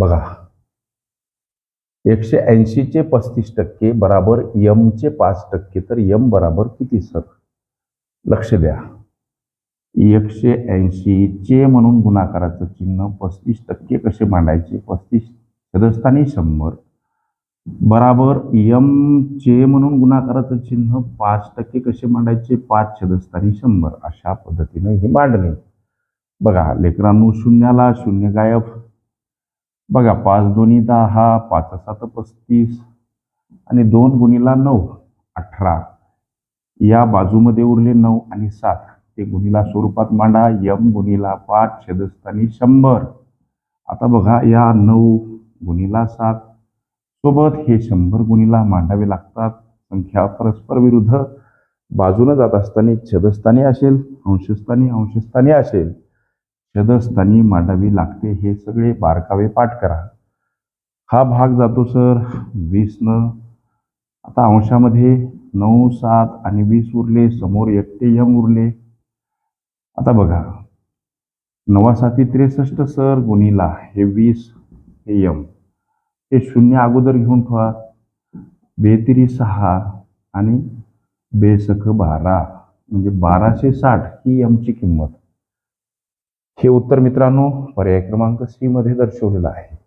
बघा. एकशे ऐंशीचे पस्तीस टक्के बराबर यमचे पाच टक्के तर यम बराबर किती सर? लक्ष द्या. एकशे ऐंशीचे म्हणून गुणाकाराचं चिन्ह पस्तीस टक्के कसे मांडायचे? पस्तीस सदस्थानी शंभर. बराबर यमचे म्हणून गुणाकाराचं चिन्ह पाच टक्के कसे मांडायचे? पाच छदस्थानी शंभर. अशा पद्धतीने हे मांडणे बघा लेकरांनो शून्याला शून्य गायब. बघा पाच दोन्ही दहा पाच सात पस्तीस आणि दोन गुणीला नऊ अठरा. या बाजूमध्ये उरले नऊ आणि सात. ते गुणीला स्वरूपात मांडा. यम गुणीला पाच छेदस्थानी शंभर. आता बघा या नऊ गुणीला सात सोबत हे शंभर गुणीला मांडावे लागतात. संख्या परस्पर विरुद्ध. बाजूनं जात असताना छेदस्थानी असेल अंशस्थानी अंशस्थानी असेल. छेदस्थानी मांडावी लागते हे सगळे बारकावे पाठ करा. हा भाग जातो सर. वीसनं आता अंशामध्ये नऊ सात आणि वीस उरले समोर एकटे यम उरले. आता बघा. नवा साती त्रेसष्ट सर गुणीला. हे वीस हे यम. हे शून्य अगोदर घेऊन ठेवा. बेतिरी सहा आणि बेसख बारा. म्हणजे बाराशे साठ ही यमची किंमत. हे उत्तर मित्रांनो पर्याय क्रमांक सी मध्ये दर्शवलेलं आहे.